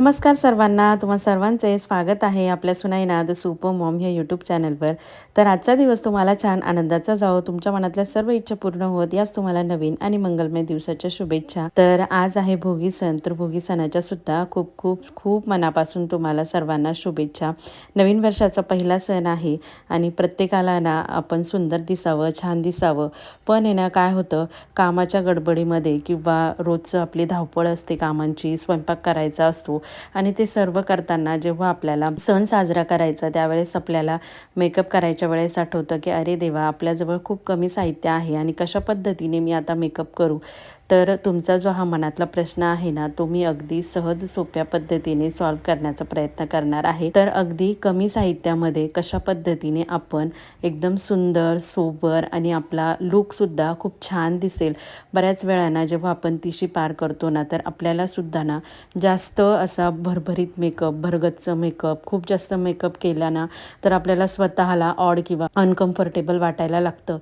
नमस्कार सर्वांना तुम्हा सर्वांचे स्वागत आहे आपल्या सुनाईना द सुपर मॉम ह्या यूट्यूब चॅनलवर तर आजचा दिवस तुम्हाला छान आनंदाचा जावो तुमच्या मनातल्या सर्व इच्छा पूर्ण होत याच तुम्हाला नवीन आणि मंगलमय दिवसाच्या शुभेच्छा. तर आज आहे भोगी सण तर भोगी सणाच्या सुद्धा खूप खूप खूप मनापासून तुम्हाला सर्वांना शुभेच्छा. नवीन वर्षाचा पहिला सण आहे आणि प्रत्येकाला ना आपण सुंदर दिसावं छान दिसावं. पण आहे ना काय होतं कामाच्या गडबडीमध्ये किंवा रोजचं आपली धावपळ असते कामांची स्वयंपाक करायचा असतो आणि ते सर्व करताना जेव्हा आपल्याला सण साजरा करायचा त्यावेळेस आपल्याला मेकअप करायच्या वेळेस आठवतं की अरे देवा आपल्याजवळ खूप कमी साहित्य आहे आणि कशा पद्धतीने मी आता मेकअप करू? तर तुमचा जो हा मनातला प्रश्न आहे ना तो मी अगदी सहज सोप्या पद्धतीने सॉल्व करण्याचा प्रयत्न करणार आहे. तर अगदी कमी साहित्यामध्ये कशा पद्धतीने आपण एकदम सुंदर सोबर आणि आपला लुकसुद्धा खूप छान दिसेल. बऱ्याच वेळाना जेव्हा आपण तिशी पार करतो ना तर आपल्याला सुद्धा ना जास्त असा भरभरीत मेकअप भरगच्च मेकअप खूप जास्त मेकअप केला ना तर आपल्याला स्वतःला ऑड किंवा अनकम्फर्टेबल वाटायला लागतं.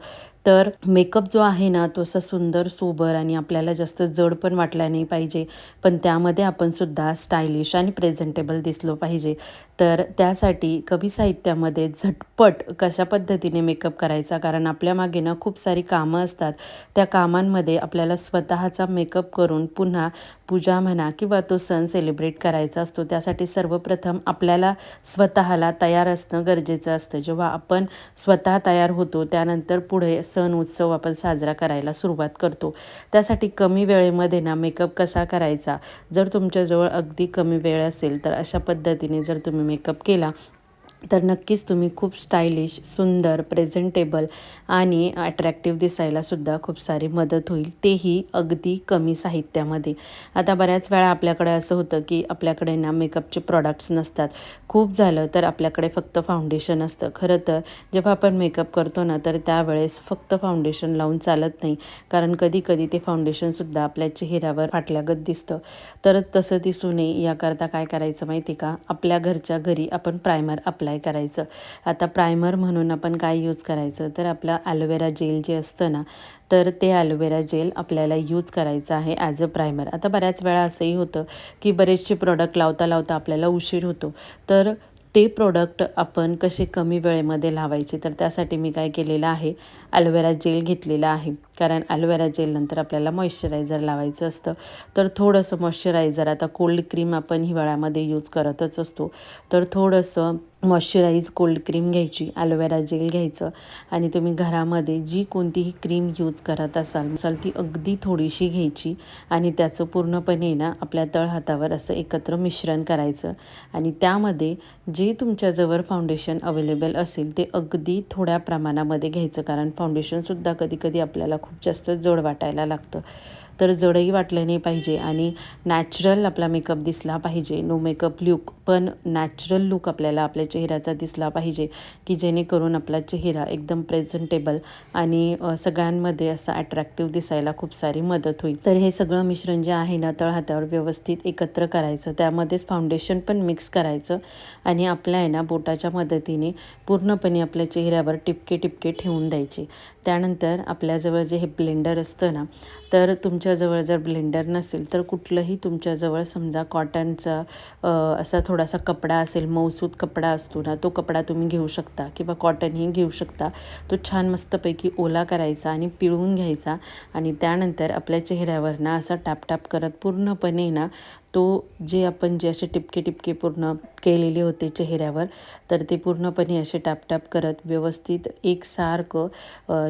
तर मेकअप जो आहे ना तो असा सुंदर सोबर आणि आपल्याला जास्त जड पण वाटला नाही पाहिजे. पण त्यामध्ये आपण सुद्धा स्टायलिश आणि प्रेझेंटेबल दिसलो पाहिजे. तर त्यासाठी कमी साहित्यामध्ये झटपट कशा पद्धतीने मेकअप करायचा? कारण आपल्या मागे ना खूप सारी कामं असतात. त्या कामांमध्ये आपल्याला स्वतःचा मेकअप करून पुन्हा पूजा म्हणा किंवा तो सण सेलिब्रेट करायचा असतो. त्यासाठी सर्वप्रथम आपल्याला स्वतःला तयार असणं गरजेचं असतं. जेव्हा आपण स्वतः तयार होतो त्यानंतर पुढे सण उत्सव आपण साजरा करायला सुरुवात करतो. त्यासाठी कमी वेळेमध्ये ना मेकअप कसा करायचा? जर तुमच्याजवळ अगदी कमी वेळ असेल तर अशा पद्धतीने जर तुम्ही मेकअप केला तर नक्कीच तुम्ही खूप स्टायलिश सुंदर प्रेझेंटेबल आणि अट्रॅक्टिव्ह दिसायलासुद्धा खूप सारी मदत होईल. तेही अगदी कमी साहित्यामध्ये. आता बऱ्याच वेळा आपल्याकडे असं होतं की आपल्याकडे ना मेकअपचे प्रॉडक्ट्स नसतात. खूप झालं तर आपल्याकडे फक्त फाउंडेशन असतं. खरं तर जेव्हा आपण मेकअप करतो ना तर त्यावेळेस फक्त फाउंडेशन लावून चालत नाही. कारण कधी कधी ते फाउंडेशनसुद्धा आपल्या चेहऱ्यावर फाटल्यागत दिसतं. तर तसं दिसू नये. याकरता काय करायचं माहिती का? आपल्या घरच्या घरी आपण प्रायमर आपल्या अप्लाय करायचं. आता प्रायमर म्हणून आपण काय यूज करायचं? तर आपलं ॲलोवेरा जेल जे असतं ना तर ते ॲलोवेरा जेल आपल्याला यूज करायचं आहे ॲज अ प्रायमर आता बऱ्याच वेळा असंही होतं की बरेचसे प्रॉडक्ट लावता लावता आपल्याला उशीर होतो. तर ते प्रोडक्ट आपण कसे कमी वेळेमध्ये लावायचे? तर त्यासाठी मी काय केलेलं आहे? ॲलोवेरा जेल घेतलेला आहे. कारण ॲलोवेरा जेलनंतर आपल्याला मॉइश्चरायझर लावायचं असतं. तर थोडंसं मॉइश्चरायझर आता कोल्ड क्रीम आपण हिवाळ्यामध्ये यूज करतच असतो. तर थोडंसं मॉइश्चराईज कोल्ड क्रीम घ्यायची ॲलोवेरा जेल घ्यायचं आणि तुम्ही घरामध्ये जी कोणतीही क्रीम यूज करत असाल असाल ती अगदी थोडीशी घ्यायची आणि त्याचं पूर्णपणे ना आपल्या तळहातावर असं एकत्र मिश्रण करायचं आणि त्यामध्ये जे तुमच्याजवळ फाउंडेशन अवेलेबल असेल ते अगदी थोड्या प्रमाणामध्ये घ्यायचं. कारण फाउंडेशनसुद्धा कधी कधी आपल्याला खूप जास्त जड वाटायला लागतं. तर जडही वाटलं नाही पाहिजे आणि नॅचरल आपला मेकअप दिसला पाहिजे. नो मेकअप लुक पण नॅचरल लुक आपल्याला आपल्या चेहऱ्याचा दिसला पाहिजे की जेणेकरून आपला चेहरा एकदम प्रेझेंटेबल आणि सगळ्यांमध्ये असा अट्रॅक्टिव्ह दिसायला खूप सारी मदत होईल. तर हे सगळं मिश्रण जे आहे ना तळहातावर व्यवस्थित एकत्र करायचं. त्यामध्येच फाउंडेशन पण मिक्स करायचं आणि आपल्या आहे ना बोटाच्या मदतीने पूर्णपणे आपल्या चेहऱ्यावर टिपके टिपके ठेवून द्यायचे. त्यानंतर आपल्याजवळ जे हे ब्लेंडर असतं ना तर तुमच्या तुमच्याजवळ जर ब्लेंडर नसेल तर कुठलंही तुमच्याजवळ समजा कॉटनचा असा थोडासा कपडा असेल मौसूद कपडा असतो ना तो कपडा तुम्ही घेऊ शकता किंवा कॉटनही घेऊ शकता. तो छान मस्तपैकी ओला करायचा आणि पिळून घ्यायचा आणि त्यानंतर आपल्या चेहऱ्यावर ना असा टापटाप करत पूर्णपणे ना तो जे आपण जे असे टिपके टिपके पूर्ण केलेले होते चेहऱ्यावर तर ते पूर्णपणे असे टापटाप करत व्यवस्थित एकसारखं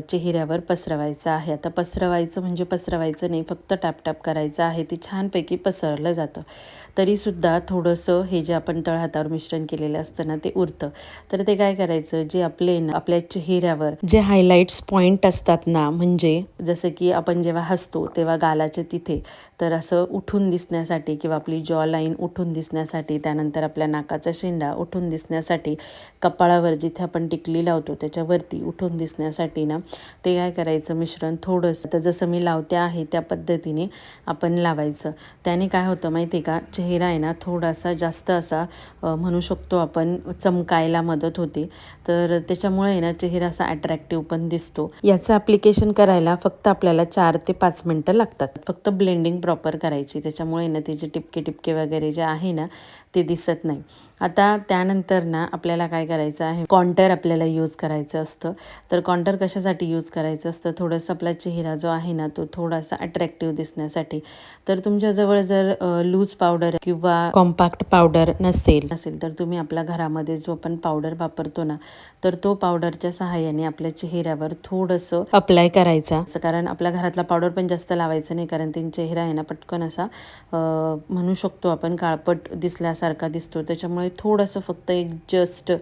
चेहऱ्यावर पसरवायचं आहे. आता पसरवायचं म्हणजे पसरवायचं नाही फक्त टापटाप करायचं आहे. ते छानपैकी पसरलं जातं. तरीसुद्धा थोडंसं हे जे आपण तळहातावर मिश्रण केलेलं असतं ना ते उरतं. तर ते काय करायचं? जे आपले ना आपल्या चेहऱ्यावर जे हायलाईट्स पॉईंट असतात ना म्हणजे जसं की आपण जेव्हा हसतो तेव्हा गालाच्या तिथे. तर असं उठून दिसण्यासाठी किंवा आपली जॉ लाईन उठून दिसण्यासाठी त्यानंतर आपल्या नाकाचा शेंडा उठून दिसण्यासाठी कपाळावर जिथे आपण टिकली लावतो त्याच्यावरती उठून दिसण्यासाठी ना ते काय करायचं मिश्रण थोडंसं. तर जसं मी लावते आहे त्या पद्धतीने आपण लावायचं. त्याने काय होतं माहिती आहे का चेहरा आहे ना थोडासा जास्त असा म्हणू शकतो आपण चमकायला मदत होते. तर त्याच्यामुळे ना चेहरा असा अट्रॅक्टिव्ह पण दिसतो. याचं ॲप्लिकेशन करायला फक्त आपल्याला चार ते पाच मिनटं लागतात. फक्त ब्लेंडिंग प्रॉपर करायची. त्याच्यामुळे ना त्याची टिपके टिपके वगैरे जे आहे ना ते दिसत नाही. आता त्यानंतर ना आपल्याला काय करायचं आहे? कॉन्टर आपल्याला यूज करायचं असतं. तर कॉन्टर कशासाठी यूज करायचं असतं? थोडंसं आपला चेहरा जो आहे ना तो थोडासा अट्रॅक्टिव्ह दिसण्यासाठी. तर तुमच्याजवळ जर लूज पावडर किंवा कॉम्पॅक्ट पावडर नसेल नसेल तर तुम्ही आपल्या घरामध्ये जो आपण पावडर वापरतो ना तर तो पावडरच्या सहाय्याने आपल्या चेहऱ्यावर थोडंसं अप्लाय करायचा. असं कारण आपल्या घरातला पावडर पण जास्त लावायचं नाही कारण ते चेहरा आहे ना पटकन असा म्हणू शकतो आपण काळपट दिसल्यासारखा सारखा दिसतो त्याच्यामुळे थोडंसं फक्त एक जस्ट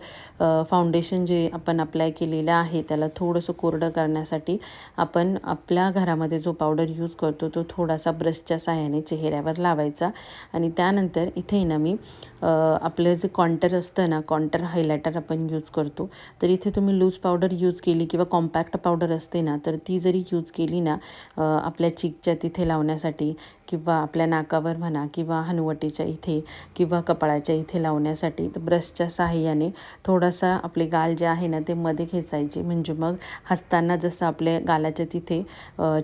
फाउंडेशन जे आपण अप्लाय केलेलं आहे त्याला थोडंसं कोरडं करण्यासाठी आपण आपल्या घरामध्ये जो पावडर यूज करतो तो थोडासा ब्रशच्या साहाय्याने चेहऱ्यावर लावायचा. आणि त्यानंतर इथे ना मी आपलं जे कॉन्टर असतं ना कॉन्टर हायलायटर आपण यूज करतो. तर इथे तुम्ही लूज पावडर यूज केली किंवा कॉम्पॅक्ट पावडर असते ना तर ती जरी यूज केली ना आपल्या चिकच्या तिथे लावण्यासाठी किंवा आपल्या नाकावर म्हणा किंवा हनुवटीच्या इथे किंवा कपाळाच्या इथे लावण्यासाठी तर ब्रशच्या साहाय्याने थोडासा आपले गाल जे आहे ना ते मध्ये खेचायचे. म्हणजे मग हसताना जसं आपल्या गालाच्या तिथे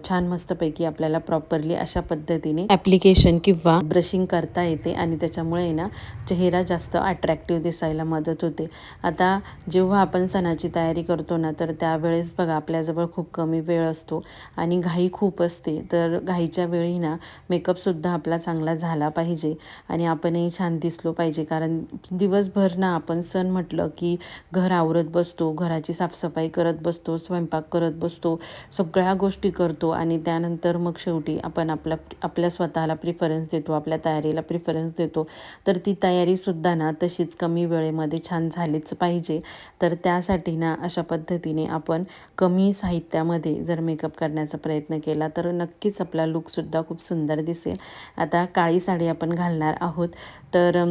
छान मस्तपैकी आपल्याला प्रॉपरली अशा पद्धतीने ॲप्लिकेशन किंवा ब्रशिंग करता येते. आणि त्याच्यामुळे ना चेहरा जास्त अट्रॅक्टिव्ह दिसायला मदत होते. आता जेव्हा आपण सणाची तयारी करतो ना तर त्यावेळेस बघा आपल्याजवळ खूप कमी वेळ असतो आणि घाई खूप असते. तर घाईच्या वेळी ना मेकअपसुद्धा आपला चांगला झाला पाहिजे आणि आपणही छान दिसलो पाहिजे. कारण दिवसभर ना आपण सण म्हटलं की घर आवरत बसतो घराची साफसफाई करत बसतो स्वयंपाक करत बसतो सगळ्या गोष्टी करतो आणि त्यानंतर मग शेवटी आपण आपला आपल्या स्वतःला प्रिफरन्स देतो आपल्या तयारीला प्रिफरन्स देतो. तर ती तयारीसुद्धा ना तशीच कमी वेळेमध्ये छान झालीच पाहिजे. तर त्यासाठी ना अशा पद्धतीने आपण कमी साहित्यामध्ये जर मेकअप करण्याचा प्रयत्न केला तर नक्कीच आपला लुकसुद्धा खूप सुंदर दिसेल. आता काळी साडी आपण घालणार आहोत. तर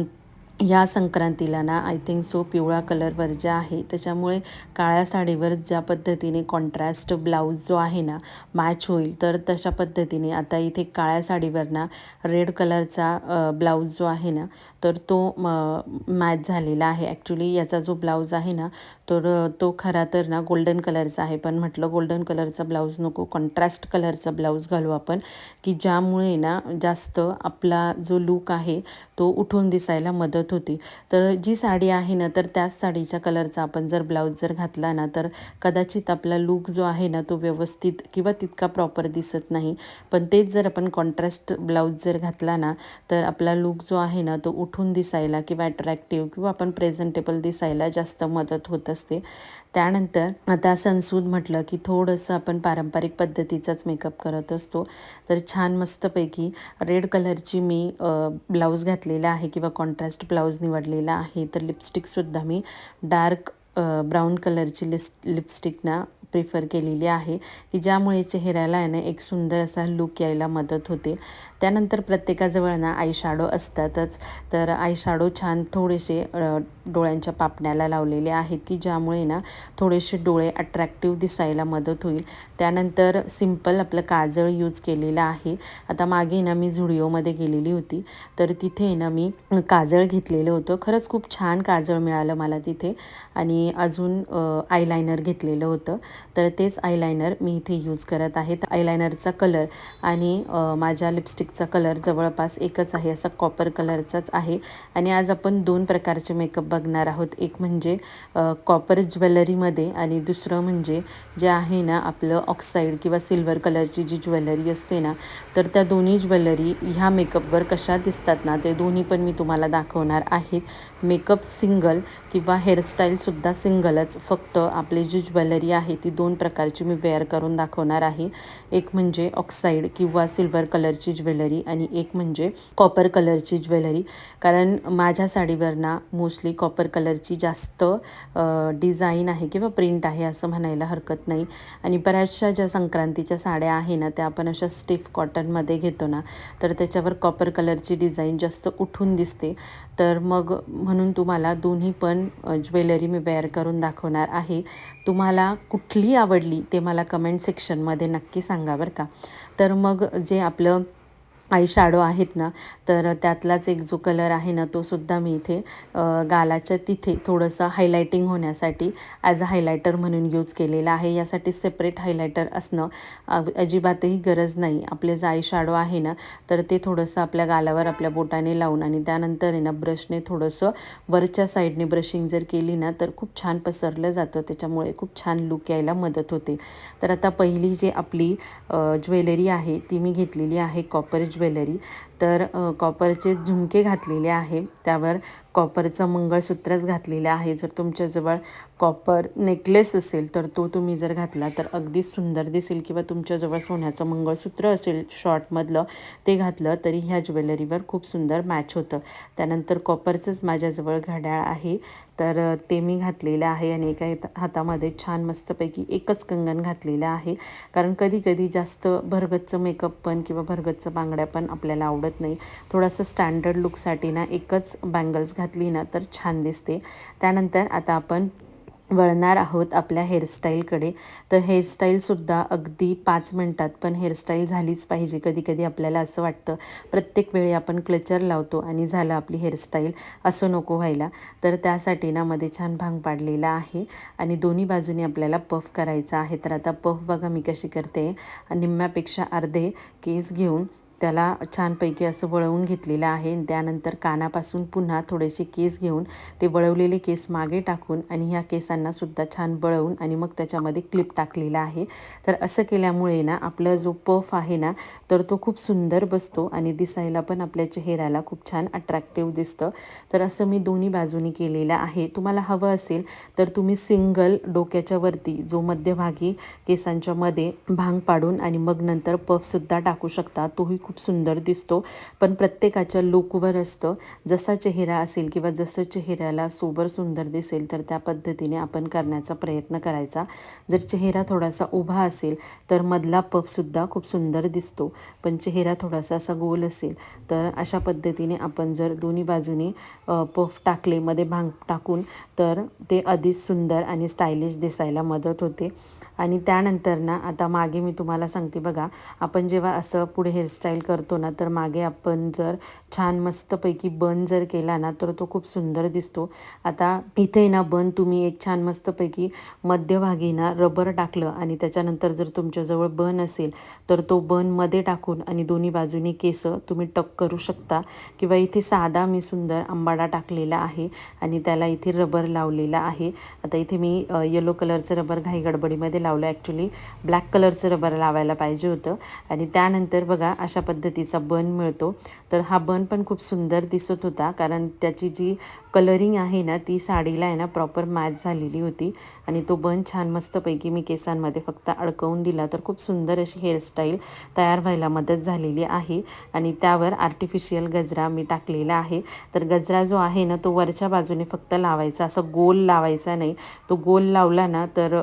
या संक्रांतीला ना आय थिंक सो पिवळा कलरवर जे आहे त्याच्यामुळे काळ्या साडीवर ज्या पद्धतीने कॉन्ट्रास्ट ब्लाऊज जो आहे ना मॅच होईल. तर तशा पद्धतीने आता इथे काळ्या साडीवर ना रेड कलरचा ब्लाऊज जो आहे ना तर तो मॅच झालेला आहे. ॲक्च्युली याचा जो ब्लाऊज आहे ना तर तो खरा तर ना गोल्डन कलरचा आहे. पण म्हटलं गोल्डन कलरचा ब्लाऊज नको कॉन्ट्रास्ट कलरचा ब्लाऊज घालू आपण की ज्यामुळे ना जास्त आपला जो लूक आहे तो उठून दिसायला मदत होती. तर जी साडी आहे ना तर त्याच साडीच्या कलरचा आपण जर ब्लाऊज जर घातला ना तर कदाचित आपला लूक जो आहे ना तो व्यवस्थित किंवा तितका प्रॉपर दिसत नाही. पण तेच जर आपण कॉन्ट्रास्ट ब्लाऊज जर घातला ना तर आपला लूक जो आहे ना तो उठून दिसायला किंवा अट्रॅक्टिव्ह किंवा आपण प्रेझेंटेबल दिसायला जास्त मदत होत असते. त्यानंतर आता सनसूद म्हटलं की थोडंसं आपण पारंपरिक पद्धतीचाच मेकअप करत असतो. तर छान मस्तपैकी रेड कलरची मी ब्लाऊज घातलेला आहे किंवा कॉन्ट्रास्ट ब्लाऊज निवडलेला आहे. तर लिपस्टिकसुद्धा मी डार्क ब्राऊन कलरची लिस्ट लिपस्टिक ना प्रिफर केलेली आहे. की ज्यामुळे चेहऱ्याला आहे ना एक सुंदर असा लुक यायला मदत होते. त्यानंतर प्रत्येकाजवळ ना आय शॅडो असतातच. तर आय शॅडो छान थोडेसे डोळ्यांच्या पापण्याला लावलेले आहेत की ज्यामुळे ना थोडेसे डोळे अट्रॅक्टिव्ह दिसायला मदत होईल. त्यानंतर सिंपल आपलं काजळ यूज केलेलं आहे. आता मागे ना मी झुडिओमध्ये गेलेली होती. तर तिथे ना मी काजळ घेतलेलं होतं. खरंच खूप छान काजळ मिळालं मला तिथे. आणि अजून आयलायनर घेतलेलं होतं. तर तेच आयलायनर मी इथे यूज करत आहे. आयलायनरचा कलर आणि माझ्या लिपस्टिक लिपस्टिकचा कलर जवळपास एकच आहे असा कॉपर कलरचाच आहे. आणि आज आपण दोन प्रकारचे मेकअप बघणार आहोत. एक म्हणजे कॉपर ज्वेलरीमध्ये आणि दुसरं म्हणजे जे आहे ना आपलं ऑक्साईड किंवा सिल्वर कलरची जी ज्वेलरी असते ना तर त्या दोन्ही ज्वेलरी ह्या मेकअपवर कशा दिसतात ना ते दोन्ही पण मी तुम्हाला दाखवणार आहेत मेकअप सिंगल किंवा हेअरस्टाईलसुद्धा सिंगलच फक्त आपली जी ज्वेलरी आहे ती दोन प्रकारची मी वेअर करून दाखवणार आहे. एक म्हणजे ऑक्साईड किंवा सिल्वर कलरची ज्वेलरी. आणि एक म्हणजे कॉपर कलरची ज्वेलरी. कारण माझ्या साडीवर ना मोस्टली कॉपर कलरची जास्त डिझाईन आहे किंवा प्रिंट आहे असं म्हणायला हरकत नाही. आणि बऱ्याचशा ज्या संक्रांतीच्या साड्या आहे ना त्या आपण अशा स्टिफ कॉटनमध्ये घेतो ना तर त्याच्यावर कॉपर कलरची डिझाईन जास्त उठून दिसते. तर मग म्हणून तुम्हाला दोन्ही पण ज्वेलरी मी वेअर करून दाखवणार आहे. तुम्हाला कुठली आवडली ते मला कमेंट सेक्शनमध्ये नक्की सांगा बरं का. तर मग जे आपलं आई शाडो आहेत ना तर त्यातलाच एक जो कलर आहे ना तो सुद्धा मी इथे गालाच्या तिथे थोडंसं हायलायटिंग होण्यासाठी ॲज अ हायलायटर म्हणून यूज केलेला आहे. यासाठी सेपरेट हायलायटर असणं अजिबातही गरज नाही. आपले जे आई शाडो आहे ना तर ते थोडंसं आपल्या गालावर आपल्या बोटाने लावून आणि त्यानंतर आहे ना ब्रशने थोडंसं वरच्या साईडने ब्रशिंग जर केली ना तर खूप छान पसरलं जातं. त्याच्यामुळे खूप छान लुक यायला मदत होते. तर आता पहिली जी आपली ज्वेलरी आहे ती मी घेतलेली आहे कॉपर ज्वेलरी. ज्वेलरी. तर कॉपरचे झुमके घातलेले आहे. त्यावर कॉपरचं मंगळसूत्रच घातलेलं आहे. जर तुमच्याजवळ कॉपर नेकलेस असेल तर तो तुम्ही जर घातला तर अगदी सुंदर दिसेल किंवा तुमच्याजवळ सोन्याचं मंगळसूत्र असेल शॉर्टमधलं ते घातलं तरी ह्या ज्वेलरीवर खूप सुंदर मॅच होतं. त्यानंतर कॉपरचंच माझ्याजवळ घड्याळ आहे तर ते मी घातलेलं आहे आणि एका हातामध्ये छान मस्तपैकी एकच कंगन घातलेलं आहे. कारण कधी कधी जास्त भरगतचं मेकअप पण किंवा भरगतचं बांगड्या पण आपल्याला आवडत नाही. थोडंसं स्टँडर्ड लुकसाठी ना एकच बँगल्स घातली ना तर छान दिसते. त्यानंतर आता आपण वळणार आहोत आपल्या हेअरस्टाईलकडे तर हेअरस्टाईलसुद्धा अगदी पाच मिनटात पण हेअरस्टाईल झालीच पाहिजे. कधी कधी आपल्याला असं वाटतं प्रत्येक वेळी आपण क्लचर लावतो आणि झालं आपली हेअरस्टाईल असं नको व्हायला. तर त्यासाठी ना मध्ये छान भांग पाडलेला आहे आणि दोन्ही बाजूने आपल्याला पफ करायचा आहे. तर आता पफ बघा मी कशी करते. निम्म्यापेक्षा अर्धे केस घेऊन त्याला छानपैकी असं वळवून घेतलेलं आहे. आणि त्यानंतर कानापासून पुन्हा थोडेसे केस घेऊन ते वळवलेले केस मागे टाकून आणि ह्या केसांनासुद्धा छान वळवून आणि मग त्याच्यामध्ये क्लिप टाकलेला आहे. तर असं केल्यामुळे ना आपला जो पफ आहे ना तर तो खूप सुंदर बसतो आणि दिसायला पण आपल्या चेहऱ्याला खूप छान अट्रॅक्टिव्ह दिसतं. तर असं मी दोन्ही बाजूनी केलेलं आहे. तुम्हाला हवं असेल तर तुम्ही सिंगल डोक्याच्या वरती जो मध्यभागी केसांच्या मध्ये भांग पाडून आणि मग नंतर पफसुद्धा टाकू शकता. तोही खूप खूप सुंदर दिसतो. पण प्रत्येकाच्या लुकवर असतं. जसा चेहरा असेल किंवा जसं चेहऱ्याला सोबर सुंदर दिसेल तर त्या पद्धतीने आपण करण्याचा प्रयत्न करायचा. जर चेहरा थोडासा उभा असेल तर मधला पफसुद्धा खूप सुंदर दिसतो. पण चेहरा थोडासा असा गोल असेल तर अशा पद्धतीने आपण जर दोन्ही बाजूने पफ टाकले मध्ये भांग टाकून तर ते अधिक सुंदर आणि स्टायलिश दिसायला मदत होते. आणि त्यानंतर ना आता मागे मी तुम्हाला सांगते बघा आपण जेव्हा असं पुढे हेअरस्टाईल करतो ना तर मागे आपण जर छान मस्तपैकी बन जर केला ना तर तो खूप सुंदर दिसतो. आता इथे ना बन तुम्ही एक छान मस्तपैकी मध्यभागी ना रबर टाकलं आणि त्याच्यानंतर जर तुमच्याजवळ बन असेल तर तो बनमध्ये टाकून आणि दोन्ही बाजूनी केस तुम्ही टक करू शकता. किंवा इथे साधा मी सुंदर आंबाडा टाकलेला आहे आणि त्याला इथे रबर लावलेला आहे. आता इथे मी येलो कलरचं रबर घाई गडबडीमध्ये लावलं. ॲक्च्युली ब्लॅक कलरचं रबर लावायला पाहिजे होतं. आणि त्यानंतर बघा अशा पद्धतीचा बन मिळतो. तर हा बन पण खूप सुंदर दिसत होता. कारण त्याची जी कलरिंग आहे ना ती साडीला आहे ना प्रॉपर मॅच झालेली होती. आणि तो बन छान मस्तपैकी मी केसांमध्ये फक्त अडकवून दिला. तर खूप सुंदर अशी हेअरस्टाईल तयार व्हायला मदत झालेली आहे. आणि त्यावर आर्टिफिशियल गजरा मी टाकलेला आहे. तर गजरा जो आहे ना तो वरच्या बाजूने फक्त लावायचा. असं गोल लावायचा नाही. तो गोल लावला ना तर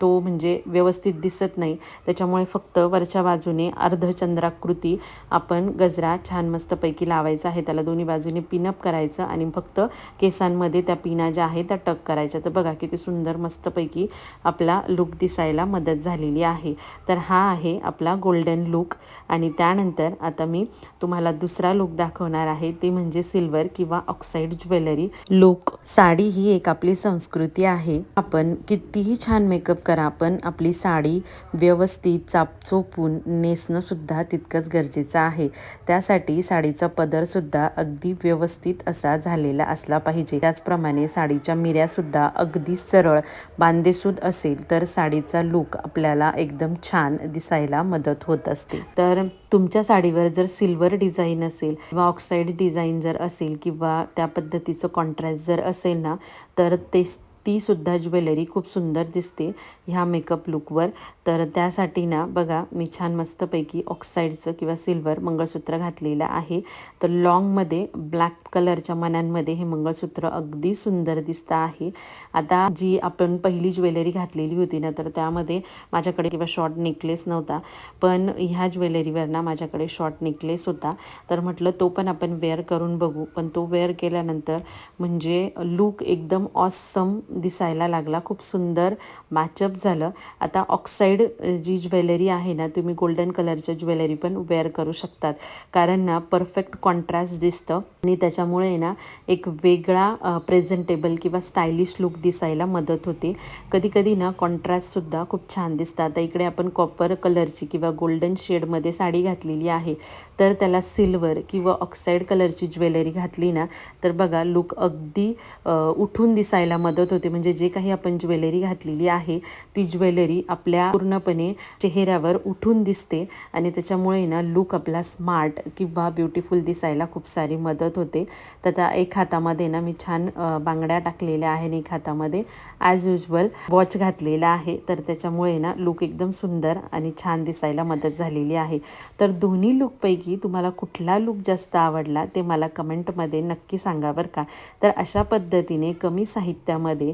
तो म्हणजे व्यवस्थित दिसत नाही. त्याच्यामुळे फक्त वरच्या बाजूने अर्धचंद्राकृती आपण गजरा छान मस्तपैकी लावायचा आहे. त्याला दोन्ही बाजूने पिनअप करायचं आणि फक्त केसांमध्ये त्या पिना ज्या आहेत त्या टक करायच्या. तर बघा किती सुंदर मस्तपैकी आपला लुक दिसायला मदत झालेली आहे. तर हा आहे आपला गोल्डन लुक आणि त्यानंतर आता मी तुम्हाला दुसरा लुक दाखवणार आहे. ते म्हणजे सिल्वर किंवा ऑक्साईड ज्वेलरी लुक साडी ही एक आपली संस्कृती आहे. आपण कितीही छान मेकअप करा पण आपली साडी व्यवस्थित चापचोपून नेसणंसुद्धा तितकंच गरजेचं आहे. त्यासाठी साडीचा पदरसुद्धा अगदी व्यवस्थित असा झालेला असला पाहिजे. त्याचप्रमाणे साडीच्या मिऱ्यासुद्धा अगदी सरळ बांधेसूद असेल तर साडीचा लुक आपल्याला एकदम छान दिसायला मदत होत असते. तर तुमच्या साडीवर जर सिल्वर डिझाईन असेल किंवा ऑक्साईड डिझाईन जर असेल किंवा त्या पद्धतीचं कॉन्ट्रास्ट जर असेल ना तर ते ती सुद्धा ज्वेलरी खूप सुंदर दिसते ह्या मेकअप लुकवर तर त्यासाठी ना बघा मी छान मस्तपैकी ऑक्साईडचं किंवा सिल्वर मंगळसूत्र घातलेलं आहे. तर लॉंगमध्ये ब्लॅक कलरच्या मण्यांमध्ये हे मंगळसूत्र अगदी सुंदर दिसतं आहे. आता जी आपण पहिली ज्वेलरी घातलेली होती ना तर त्यामध्ये माझ्याकडे किंवा शॉर्ट नेकलेस नव्हता. पण ह्या ज्वेलरीवर ना माझ्याकडे शॉर्ट नेकलेस होता. तर म्हटलं तो पण आपण वेअर करून बघू. पण तो वेअर केल्यानंतर म्हणजे लूक एकदम ऑसम दिसायला लागला. खूप सुंदर मॅचअप झालं. आता ऑक्साईड जी ज्वेलरी आहे ना तुम्ही गोल्डन कलरच्या ज्वेलरी पण वेअर करू शकतात. कारण ना परफेक्ट कॉन्ट्रास्ट दिसतं. आणि त्याच्यामुळे ना एक वेगळा प्रेझेंटेबल किंवा स्टायलिश लुक दिसायला मदत होते. कधी कधी ना कॉन्ट्रास्टसुद्धा खूप छान दिसतं. आता इकडे आपण कॉपर कलरची किंवा गोल्डन शेडमध्ये साडी घातलेली आहे. तर त्याला सिल्वर किंवा ऑक्साईड कलरची ज्वेलरी घातली ना तर बघा लुक अगदी उठून दिसायला मदत होते. म्हणजे जे काही आपण ज्वेलरी घातलेली आहे ती ज्वेलरी आपल्या पूर्णपणे चेहऱ्यावर उठून दिसते आणि त्याच्यामुळे ना लुक आपला स्मार्ट किंवा ब्युटिफुल दिसायला खूप सारी मदत होते. तर त्या एक हातामध्ये ना मी छान बांगड्या टाकलेल्या आहे आणि एक हातामध्ये ॲज युजल वॉच घातलेला आहे. तर त्याच्यामुळे ना लुक एकदम सुंदर आणि छान दिसायला मदत झालेली आहे. तर दोन्ही लुकपैकी तुम्हाला कुठला लुक जास्त आवडला ते मला कमेंटमध्ये नक्की सांगा बरं का. तर अशा पद्धतीने कमी साहित्यामध्ये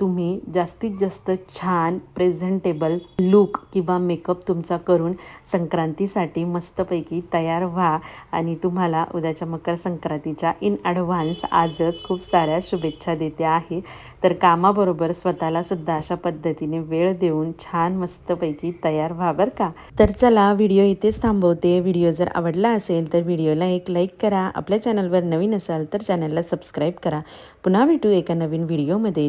तुम्ही जास्तीत जास्त छान प्रेझेंटेबल लुक किंवा मेकअप तुमचा करून संक्रांतीसाठी मस्तपैकी तयार व्हा. आणि तुम्हाला उद्याच्या मकर संक्रांतीच्या इन ॲडव्हान्स आजच खूप साऱ्या शुभेच्छा देते आहे. तर कामाबरोबर स्वतःला सुद्धा अशा पद्धतीने वेळ देऊन छान मस्तपैकी तयार व्हा बरं का. तर चला व्हिडिओ इथेच थांबवते. व्हिडिओ जर आवडला असेल तर व्हिडिओला एक लाईक करा. आपल्या चॅनलवर नवीन असाल तर चॅनलला सबस्क्राईब करा. पुन्हा भेटू एका नवीन व्हिडिओमध्ये